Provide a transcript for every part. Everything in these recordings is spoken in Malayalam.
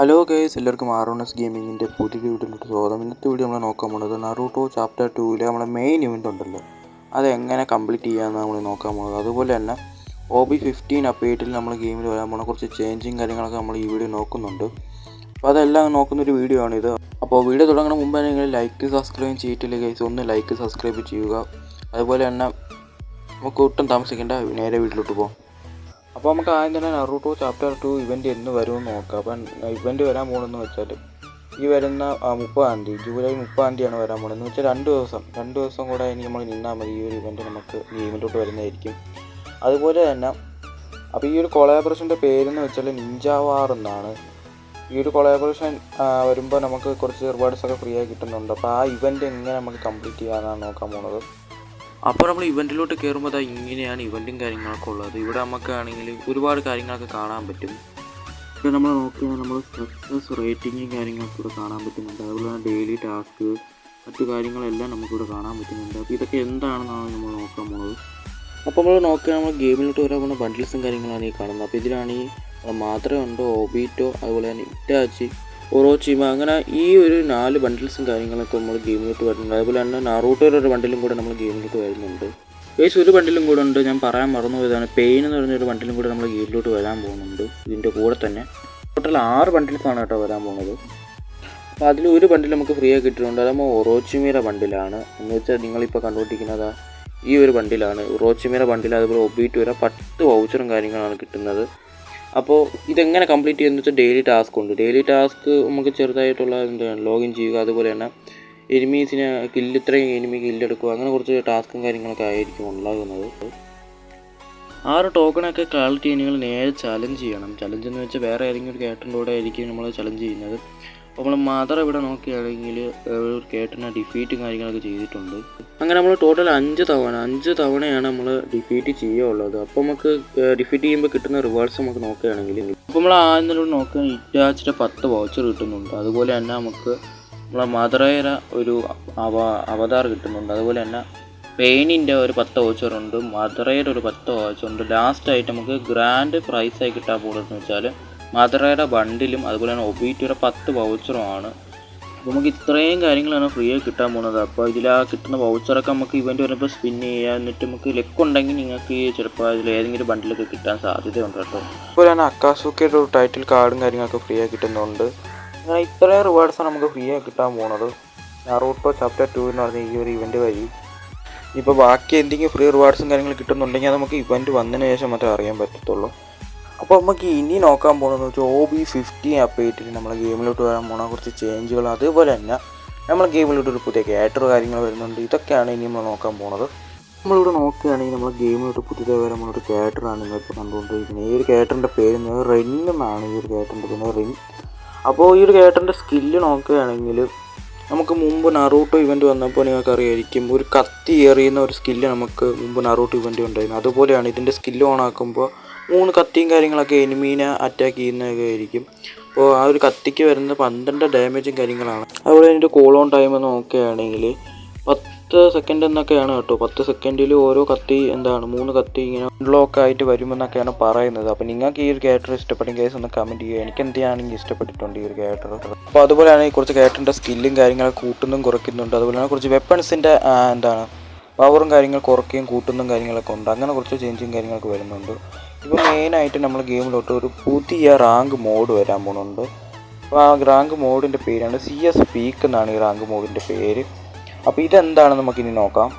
ഹലോ ഗൈസ് എല്ലാവർക്കും ആറോണസ് ഗെയിമിങ്ങിന്റെ പുതിയ വീഡിയോയിലോട്ട് സ്വാഗതം. ഇന്നത്തെ വീഡിയോ നമ്മൾ നോക്കാൻ പോകുന്നത് നറൂട്ടോ ചാപ്റ്റർ ടൂവിലെ നമ്മളെ മെയിൻ ഇവന്റ് ഉണ്ടല്ലോ. അത് എങ്ങനെ കംപ്ലീറ്റ് ചെയ്യാമെന്ന് നമ്മൾ നോക്കാൻ പോകുന്നത് അതുപോലെ തന്നെ ഒ ബി ഫിഫ്റ്റീൻ അപ്ഡേറ്റിൽ നമ്മൾ ഗെയിമിൽ വരാൻ പോകുന്ന കുറച്ച് ചേഞ്ചിങ് കാര്യങ്ങളൊക്കെ നമ്മൾ ഈ വീഡിയോ നോക്കുന്നുണ്ട്. അപ്പോൾ അതെല്ലാം നോക്കുന്ന ഒരു വീഡിയോ ആണിത്. അപ്പോൾ വീഡിയോ തുടങ്ങുന്ന മുമ്പ് നിങ്ങൾ ലൈക്ക് സബ്സ്ക്രൈബ് ചെയ്തിട്ടില്ല ഗൈസ് ഒന്ന് ലൈക്ക് സബ്സ്ക്രൈബ് ചെയ്യുക. അതുപോലെ തന്നെ നമുക്ക് ഒട്ടും താമസിക്കേണ്ട നേരെ വീട്ടിലോട്ട് പോകാം അപ്പോൾ നമുക്ക് ആദ്യം തന്നെ നറൂട്ടോ ചാപ്റ്റർ ടു ഇവന്റ് എന്ന് വരുമെന്ന് നോക്കാം. അപ്പം ഇവന്റ് വരാൻ പോകണമെന്ന് വെച്ചാൽ ഈ വരുന്ന മുപ്പതാം തീയതി ജൂലൈ മുപ്പതാം തീയതിയാണ് വരാൻ പോകുന്നത് എന്ന് വെച്ചാൽ രണ്ട് ദിവസം രണ്ട് ദിവസം കൂടെ ഇനി നമ്മൾ നിന്നാൽ മതി. ഈ ഒരു ഇവന്റ് നമുക്ക് ഗെയിമിലോട്ട് വരുന്നതായിരിക്കും. അതുപോലെ തന്നെ അപ്പോൾ ഈ ഒരു കൊളാബറേഷന്റെ പേരെന്ന് വെച്ചാൽ നിഞ്ചാവാർ എന്നാണ്. ഈ ഒരു കൊളാബറേഷൻ വരുമ്പോൾ നമുക്ക് കുറച്ച് റിവാർഡ്സ് ഒക്കെ ഫ്രീ ആയി കിട്ടുന്നുണ്ട്. അപ്പോൾ ആ ഇവന്റ് എങ്ങനെ നമുക്ക് കംപ്ലീറ്റ് ചെയ്യാനാണ് നോക്കാൻ പോകുന്നത് അപ്പോൾ നമ്മൾ ഇവന്റിലോട്ട് കയറുമ്പോൾ അത് ഇങ്ങനെയാണ് ഇവന്റും കാര്യങ്ങളൊക്കെ ഉള്ളത്. ഇവിടെ നമുക്കാണെങ്കിൽ ഒരുപാട് കാര്യങ്ങളൊക്കെ കാണാൻ പറ്റും. ഇപ്പോൾ നമ്മൾ നോക്കിയാൽ നമ്മൾ സക്സസ് റേറ്റിങ്ങും കാര്യങ്ങളൊക്കെ ഇവിടെ കാണാൻ പറ്റുന്നുണ്ട്. അതുപോലെ തന്നെ ഡെയിലി ടാസ്ക് മറ്റു കാര്യങ്ങളെല്ലാം നമുക്കിവിടെ കാണാൻ പറ്റുന്നുണ്ട്. അപ്പോൾ ഇതൊക്കെ എന്താണെന്നാണ് നമ്മൾ നോക്കാൻ പോകുന്നത് അപ്പോൾ നമ്മൾ നോക്കിയാൽ നമ്മൾ ഗെയിമിലോട്ട് വരാൻ പോകുന്ന ബണ്ടിൽസും കാര്യങ്ങളാണ് ഈ കാണുന്നത്. അപ്പോൾ ഇതിലാണ് ഈ മാത്രമേ ഉണ്ടോ ഒബീറ്റോ അതുപോലെ തന്നെ ഇറ്റാച്ചി ഒറോച്ചിമ അങ്ങനെ ഈ ഒരു നാല് ബണ്ടിൽസും കാര്യങ്ങളൊക്കെ നമ്മൾ ഗെയിമിലോട്ട് വരുന്നുണ്ട്. അതുപോലെ തന്നെ നാറൂട്ടോയുടെ ഒരു ബണ്ടിലും കൂടെ നമ്മൾ ഗെയിമിലോട്ട് വരുന്നുണ്ട്. ബേസ് ഒരു ബണ്ടിലും കൂടെ ഉണ്ട്. ഞാൻ പറയാൻ മറന്നു പോയതാണ് പെയിൻ എന്ന് ഒരു ബണ്ടിലും കൂടെ നമ്മൾ ഗെയിമിലോട്ട് വരാൻ പോകുന്നുണ്ട്. ഇതിന്റെ കൂടെ തന്നെ ടോട്ടൽ ആറ് ബണ്ടിൽസാണ് കേട്ടോ വരാൻ പോകുന്നത്. അപ്പോൾ അതിൽ ഒരു ബണ്ടിൽ നമുക്ക് ഫ്രീ ആയി കിട്ടിയിട്ടുണ്ട്. അതാകുമ്പോൾ ഒറോച്ചിമയുടെ ബണ്ടിലാണ് എന്ന് വെച്ചാൽ നിങ്ങളിപ്പോൾ കണ്ടുകൊണ്ടിരിക്കുന്നത് ഈ ഒരു ബണ്ടിലാണ് ഒറോച്ചിമയുടെ ബണ്ടിൽ അതുപോലെ ഒബിറ്റ് വരെ പത്ത് വൗച്ചറും കാര്യങ്ങളാണ് കിട്ടുന്നത്. അപ്പോൾ ഇതെങ്ങനെ കംപ്ലീറ്റ് ചെയ്യുന്ന വെച്ചാൽ ഡെയിലി ടാസ്ക് ഉണ്ട്. ഡെയിലി ടാസ്ക് നമുക്ക് ചെറുതായിട്ടുള്ള എന്താണ് ലോഗിൻ ചെയ്യുക അതുപോലെ തന്നെ എനിമീസിനെ കില്ല് ഇത്രയും എനിമി കില്ലെടുക്കുക അങ്ങനെ കുറച്ച് ടാസ്കും കാര്യങ്ങളൊക്കെ ആയിരിക്കും ഉണ്ടാകുന്നത്. ആറ് ടോക്കണൊക്കെ കളക്ട് ചെയ്യാൻ നിങ്ങൾ നേരെ ചലഞ്ച് ചെയ്യണം. ചലഞ്ച് എന്ന് വെച്ചാൽ വേറെ ഏതെങ്കിലും ഒരു കേട്ടന്റെ കൂടെ ആയിരിക്കും നമ്മൾ ചലഞ്ച് ചെയ്യുന്നത്. നമ്മൾ മദർ ഇവിടെ നോക്കുകയാണെങ്കിൽ ഒരു കേട്ടനെ ഡിഫീറ്റും കാര്യങ്ങളൊക്കെ ചെയ്തിട്ടുണ്ട്. അങ്ങനെ നമ്മൾ ടോട്ടൽ അഞ്ച് തവണ അഞ്ച് തവണയാണ് നമ്മൾ ഡിഫീറ്റ് ചെയ്യുള്ളത് അപ്പോൾ നമുക്ക് ഡിഫീറ്റ് ചെയ്യുമ്പോൾ കിട്ടുന്ന റിവാർഡ്സ് നമുക്ക് നോക്കുകയാണെങ്കിൽ അപ്പോൾ നമ്മൾ ആദ്യം തന്നെ നോക്കുക ഇറ്റാച്ചിന്റെ പത്ത് വൗച്ചർ കിട്ടുന്നുണ്ട്. അതുപോലെ തന്നെ നമുക്ക് നമ്മളെ മദറേര ഒരു അവ അവതാർ കിട്ടുന്നുണ്ട്. അതുപോലെ തന്നെ പെയിനിന്റെ ഒരു പത്ത് വൗച്ചറുണ്ട് മദറയുടെ ഒരു പത്ത് വൗച്ചറുണ്ട് ലാസ്റ്റായിട്ട് നമുക്ക് ഗ്രാൻഡ് പ്രൈസായി കിട്ടാൻ പോകുന്നതെന്ന് വെച്ചാൽ മദറയുടെ ബണ്ടിലും അതുപോലെ തന്നെ ഒബീറ്റയുടെ പത്ത് വൗച്ചറുമാണ്. അപ്പോൾ നമുക്ക് ഇത്രയും കാര്യങ്ങളാണ് ഫ്രീ ആയി കിട്ടാൻ പോകുന്നത്. അപ്പോൾ ഇതിൽ ആ കിട്ടുന്ന വൗച്ചറൊക്കെ നമുക്ക് ഇവന്റ് വരുമ്പോൾ സ്പിൻ ചെയ്യാം എന്നിട്ട് നമുക്ക് ലെക്ക് ഉണ്ടെങ്കിൽ നിങ്ങൾക്ക് ചിലപ്പോൾ അതിൽ ഏതെങ്കിലും ബണ്ടിലൊക്കെ കിട്ടാൻ സാധ്യതയുണ്ട് കേട്ടോ. ഇപ്പോൾ തന്നെ അക്കാസുക്കയുടെ ഒരു ടൈറ്റിൽ കാർഡും കാര്യങ്ങളൊക്കെ ഫ്രീ ആയി കിട്ടുന്നുണ്ട്. അങ്ങനെ ഇത്രയും റിവാർഡ്സാണ് നമുക്ക് ഫ്രീ ആയി കിട്ടാൻ പോകുന്നത്. നാറൂട്ടോ ചാപ്റ്റർ ടു എന്ന് പറഞ്ഞ ഈ ഒരു ഇവന്റ് വഴി. ഇപ്പോൾ ബാക്കി എന്തെങ്കിലും ഫ്രീ റിവാർഡ്സും കാര്യങ്ങളും കിട്ടുന്നുണ്ടെങ്കിൽ അത് നമുക്ക് ഇവന്റ് വന്നതിന് ശേഷം മാത്രമേ അറിയാൻ പറ്റത്തുള്ളൂ. അപ്പോൾ നമുക്ക് ഇനി നോക്കാൻ പോകുന്നത് വെച്ചാൽ ഒ ബി ഫിഫ്റ്റി അപ്ഡേറ്റിൽ നമ്മളെ ഗെയിമിലോട്ട് വരാൻ പോകുന്ന കുറച്ച് ചേഞ്ചുകൾ അതുപോലെ തന്നെ നമ്മളെ ഗെയിമിലോട്ട് ഒരു പുതിയ ക്യാരക്ടർ കാര്യങ്ങൾ വരുന്നുണ്ട്. ഇതൊക്കെയാണ് ഇനി നമ്മൾ നോക്കാൻ പോകുന്നത് നമ്മളിവിടെ നോക്കുകയാണെങ്കിൽ നമ്മളെ ഗെയിമിലോട്ട് പുതിയതായി വരാൻ പോകുന്ന ഒരു ക്യാരക്ടറാണ് നിങ്ങളിപ്പോൾ കണ്ടുകൊണ്ടിരിക്കുന്നത്. ഈ ഒരു ക്യാരക്ടറിന്റെ പേര് റിൻ എന്നാണ് ഈ ഒരു ക്യാരക്ടറിന്റെ പേര്. റിൻ അപ്പോൾ ഈ ഒരു ക്യാരക്ടറിന്റെ സ്കില്ല് നോക്കുകയാണെങ്കിൽ നമുക്ക് മുമ്പ് നറൂട്ടോ ഇവന്റ് വന്നപ്പോൾ നിങ്ങൾക്ക് അറിയായിരിക്കും ഒരു കത്തി എറിയുന്ന ഒരു സ്കില്ല് നമുക്ക് മുമ്പ് നറൂട്ടോ ഇവന്റ് ഉണ്ടായിരുന്നു. അതുപോലെയാണ് ഇതിന്റെ സ്കില്ല് ഓൺ ആക്കുമ്പോൾ മൂന്ന് കത്തിയും കാര്യങ്ങളൊക്കെ എനിമീനെ അറ്റാക്ക് ചെയ്യുന്നതൊക്കെ ആയിരിക്കും. അപ്പോൾ ആ ഒരു കത്തിക്ക് വരുന്ന പന്ത്രണ്ട് ഡാമേജും കാര്യങ്ങളാണ്. അതുപോലെ അതിന്റെ കോൾ ഓൺ ടൈം നോക്കുകയാണെങ്കിൽ പത്ത് സെക്കൻഡ് എന്നൊക്കെയാണ് കേട്ടോ. പത്ത് സെക്കൻഡിൽ ഓരോ കത്തി എന്താണ് മൂന്ന് കത്തി ഇങ്ങനെ ബ്ലോക്ക് ആയിട്ട് വരുമെന്നൊക്കെയാണ് പറയുന്നത്. അപ്പോൾ നിങ്ങൾക്ക് ഈ ഒരു ക്യാരക്ടർ ഇഷ്ടപ്പെട്ടെങ്കിൽ ഒന്ന് കമന്റ് ചെയ്യുക. എനിക്ക് എന്തിനാണെങ്കിൽ ഇഷ്ടപ്പെട്ടിട്ടുണ്ട് ഈ ഒരു ക്യാരക്ടർ അപ്പോൾ അതുപോലെയാണ് ഈ കുറച്ച് ക്യാരക്ടറിന്റെ സ്കില്ലും കാര്യങ്ങളൊക്കെ കൂട്ടുന്നതും കുറയ്ക്കുന്നുണ്ട് അതുപോലെ കുറച്ച് വെപ്പൺസിന്റെ എന്താണ് പവറും കാര്യങ്ങൾ കുറയ്ക്കുകയും കൂട്ടുന്നതും കാര്യങ്ങളൊക്കെ ഉണ്ട്. അങ്ങനെ കുറച്ച് ചേഞ്ചും കാര്യങ്ങളൊക്കെ വരുന്നുണ്ട്. ഇപ്പോൾ മെയിനായിട്ട് നമ്മൾ ഗെയിമിലോട്ട് ഒരു പുതിയ റാങ്ക് മോഡ് വരാൻ പോകുന്നുണ്ട് അപ്പോൾ ആ റാങ്ക് മോഡിന്റെ പേരാണ് സി എസ് പീക്ക് എന്നാണ് ഈ റാങ്ക് മോഡിന്റെ പേര്. അപ്പോൾ ഇതെന്താണെന്ന് നമുക്കിനി നോക്കാം.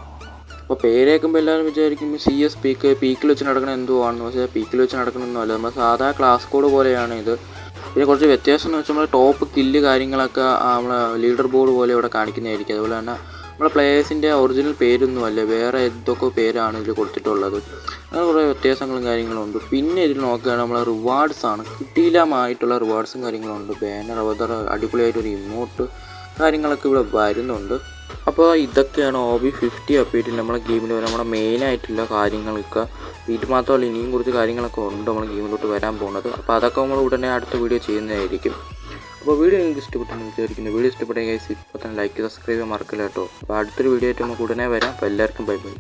അപ്പോൾ പേരേക്കുമ്പോൾ എല്ലാവരും വിചാരിക്കും സി എസ് പീക്ക് പീക്കിൽ വെച്ച് നടക്കണം എന്തോ ആണെന്ന് പക്ഷേ പീക്കിൽ വെച്ച് നടക്കണമെന്നല്ല നമ്മൾ സാധാ ക്ലാസ് കോഡ് പോലെയാണ് ഇത്. പിന്നെ കുറച്ച് വ്യത്യാസം എന്ന് വെച്ചാൽ നമ്മൾ ടോപ്പ് കില്ല് കാര്യങ്ങളൊക്കെ നമ്മളെ ലീഡർ ബോർഡ് പോലെ ഇവിടെ കാണിക്കുന്നതായിരിക്കും. അതുപോലെ തന്നെ നമ്മളെ പ്ലേയേഴ്സിന്റെ ഒറിജിനൽ പേരൊന്നും അല്ല വേറെ എന്തൊക്കെ പേരാണ് ഇതിൽ കൊടുത്തിട്ടുള്ളത്. അങ്ങനെ കുറേ വ്യത്യാസങ്ങളും കാര്യങ്ങളും ഉണ്ട്. പിന്നെ ഇതിൽ നോക്കുകയാണെങ്കിൽ നമ്മളെ റിവാർഡ്സ് ആണ്. കിട്ടിയില്ലാമായിട്ടുള്ള റിവാർഡ്സും കാര്യങ്ങളും ഉണ്ട്. ബാനർ അവതർ അടിപൊളിയായിട്ടൊരു ഇമോട്ട് കാര്യങ്ങളൊക്കെ ഇവിടെ വരുന്നുണ്ട്. അപ്പോൾ ഇതൊക്കെയാണ് ഒ ബി ഫിഫ്റ്റി അപ്പീറ്റിൽ നമ്മളെ ഗെയിമിൽ വരാൻ. നമ്മുടെ മെയിനായിട്ടുള്ള കാര്യങ്ങളൊക്കെ ഇത് മാത്രമല്ല ഇനിയും കുറച്ച് കാര്യങ്ങളൊക്കെ ഉണ്ട് നമ്മൾ ഗെയിമിലോട്ട് വരാൻ പോകുന്നത്. അപ്പോൾ അതൊക്കെ നമ്മൾ ഉടനെ അടുത്ത വീഡിയോ ചെയ്യുന്നതായിരിക്കും. അപ്പോൾ വീഡിയോ നിങ്ങൾക്ക് ഇഷ്ടപ്പെട്ടെന്ന് വിചാരിക്കുന്നു. വീഡിയോ ഇഷ്ടപ്പെട്ടെങ്കിൽ ഇപ്പോൾ തന്നെ ലൈക്ക് സബ്സ്ക്രൈബ് ചെയ്യാൻ മറക്കില്ല കേട്ടോ. അപ്പോൾ അടുത്തൊരു വീഡിയോ ആയിട്ട് നമുക്ക് ഉടനെ വരാം. അപ്പോൾ എല്ലാവർക്കും ബൈ ബൈ